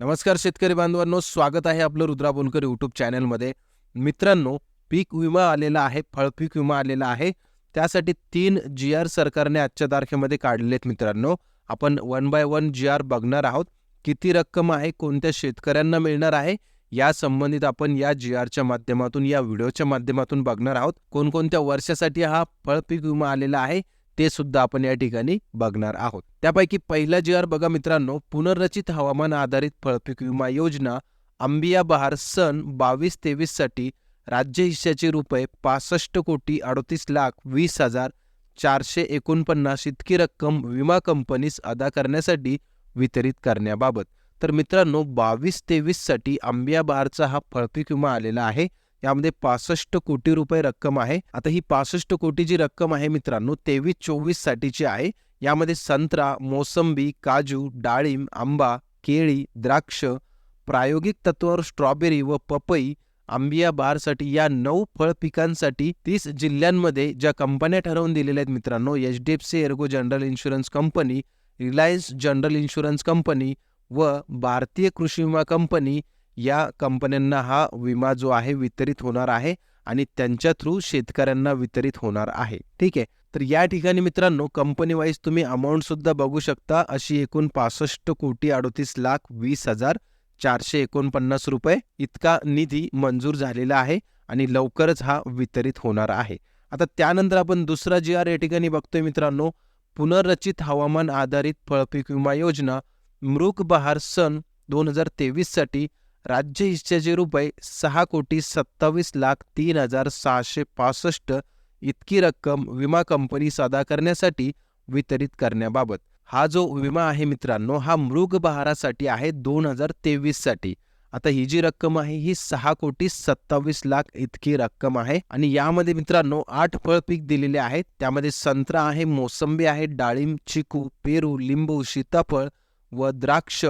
नमस्कार शेतकरी बांधवांनो स्वागत आहे आपलं रुद्रा बोलकर यूट्यूब चॅनलमध्ये मित्रांनो पीक विमा आलेला आहे फळपीक विमा आलेला आहे. त्यासाठी तीन जी आर सरकारने आजच्या तारखेमध्ये काढलेले आहेत मित्रांनो. आपण one by one G R बघणार आहोत. किती रक्कम आहे कोणत्या शेतकऱ्यांना मिळणार आहे या संबंधित आपण या जी आरच्या माध्यमातून या व्हिडिओच्या माध्यमातून बघणार आहोत. कोणकोणत्या वर्षासाठी हा फळपीक विमा आलेला आहे ते सुद्धा आपण या ठिकाणी बघणार आहोत. त्यापैकी पहिला जी आर बघा मित्रांनो पुनर्रचित हवामान आधारित फळपीक विमा योजना अंबिया बहार सन बावीस तेवीससाठी राज्य हिश्श्याचे रुपये पासष्ट कोटी अडतीस लाख वीस हजार चारशे एकोणपन्नास इतकी रक्कम विमा कंपनीस अदा करण्यासाठी वितरित करण्याबाबत. तर मित्रांनो बावीस तेवीससाठी आंबिया बहारचा हा फळपीक विमा आलेला आहे. यामध्ये पासष्ट कोटी रुपये रक्कम आहे. आता ही पासष्ट कोटी जी रक्कम आहे मित्रांनो तेवीस चोवीस साठीची आहे. यामध्ये संत्रा मोसंबी काजू डाळिंब आंबा केळी द्राक्ष प्रायोगिक तत्वावर स्ट्रॉबेरी व पपई आंबिया बारसाठी या नऊ फळ पिकांसाठी तीस जिल्ह्यांमध्ये ज्या कंपन्या ठरवून दिलेल्या आहेत मित्रांनो H D F C ergo general insurance company Reliance general insurance company व भारतीय कृषी विमा कंपनी या कंपन्यांना हा विमा जो आहे वितरित होणार आहे आणि त्यांच्या थ्रू शेतकऱ्यांना वितरित होणार आहे. ठीक आहे? तर या ठिकाणी मित्रांनो कंपनी वाईज तुम्ही अमाऊंट सुद्धा बघू शकता. अशी एकूण पासष्ट कोटी अडतीस लाख वीस हजार चारशे एकोणपन्नास रुपये इतका निधी मंजूर झालेला आहे आणि लवकरच हा वितरित होणार आहे. आता त्यानंतर आपण दुसरा जी आर या ठिकाणी बघतोय मित्रांनो. पुनर्रचित हवामान आधारित फळपीक विमा योजना मृग बहार सन दोन हजार तेवीससाठी राज्य हिश्श्याचे रुपये सहा कोटी सत्तावीस लाख तीन हजार सहाशे पासष्ट इतकी रक्कम विमा कंपनी सादा करण्यासाठी वितरित करण्याबाबत. हा जो विमा आहे मित्रांनो हा मृग बहारासाठी आहे दोन हजार तेवीससाठी आता ही जी रक्कम आहे ही सहा कोटी सत्तावीस लाख इतकी रक्कम आहे. आणि यामध्ये मित्रांनो आठ फळ पीक दिलेले आहेत. त्यामध्ये संत्रा आहे मोसंबी आहे डाळिंब चिकू पेरू लिंबू सीताफळ व द्राक्ष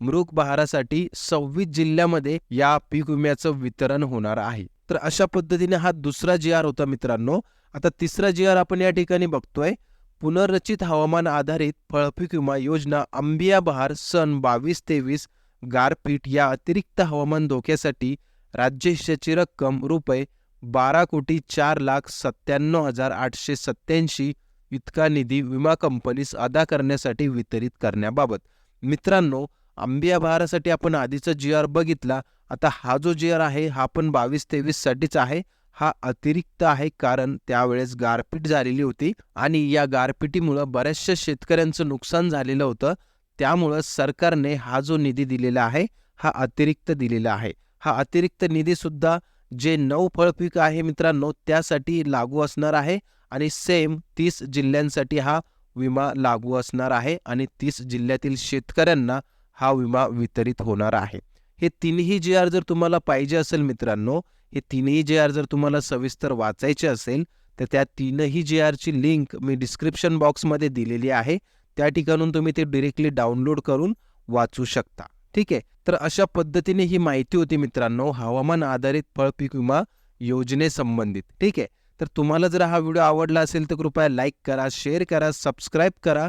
मृग बहारासाठी सव्वीस जिल्ह्यामध्ये या पीक विम्याचं वितरण होणार आहे. तर अशा पद्धतीने हा दुसरा जी आर होता मित्रांनो. आता तिसरा जी आर आपण या ठिकाणी बघतोय. पुनर्रचित हवामान आधारित फळपीक विमा योजना अंबिया बहार सन बावीस तेवीस गारपीट या अतिरिक्त हवामान धोक्यासाठी राज्य हिश्श्याची रक्कम रुपये बारा कोटी चार लाख सत्त्याण्णव हजार आठशे सत्त्याऐंशी इतका निधी विमा कंपनीस अदा करण्यासाठी वितरित करण्याबाबत. मित्रांनो आंबिया बहारासाठी आपण आधीचा जी आर बघितला. आता हा जो जी आर आहे हा पण बावीस तेवीससाठीच आहे. हा अतिरिक्त आहे कारण त्यावेळेस गारपीट झालेली होती आणि या गारपिटीमुळं बऱ्याचशा शेतकऱ्यांचं नुकसान झालेलं होतं. त्यामुळं सरकारने हा जो निधी दिलेला आहे हा अतिरिक्त दिलेला आहे. हा अतिरिक्त निधी सुद्धा जे नऊ फळपीक आहे मित्रांनो त्यासाठी लागू असणार आहे आणि सेम तीस जिल्ह्यांसाठी हा विमा लागू असणार आहे आणि तीस जिल्ह्यातील शेतकऱ्यांना हा विमा वितरित होणार आहे. हे तिन्ही जे आर जर तुम्हाला पाहिजे असेल मित्रांनो हे तीनही जे आर जर तुम्हाला सविस्तर वाचायचे असेल तर त्या तीनही जे आरची लिंक मी डिस्क्रिप्शन बॉक्समध्ये दिलेली आहे. त्या ठिकाणून तुम्ही ते डिरेक्टली डाउनलोड करून वाचू शकता. ठीक आहे? तर अशा पद्धतीने ही माहिती होती मित्रांनो हवामान आधारित फळपीक विमा योजनेसंबंधित ठीक आहे? तर तुम्हाला जर हा व्हिडिओ आवडला असेल तर कृपया लाईक करा शेअर करा सबस्क्राईब करा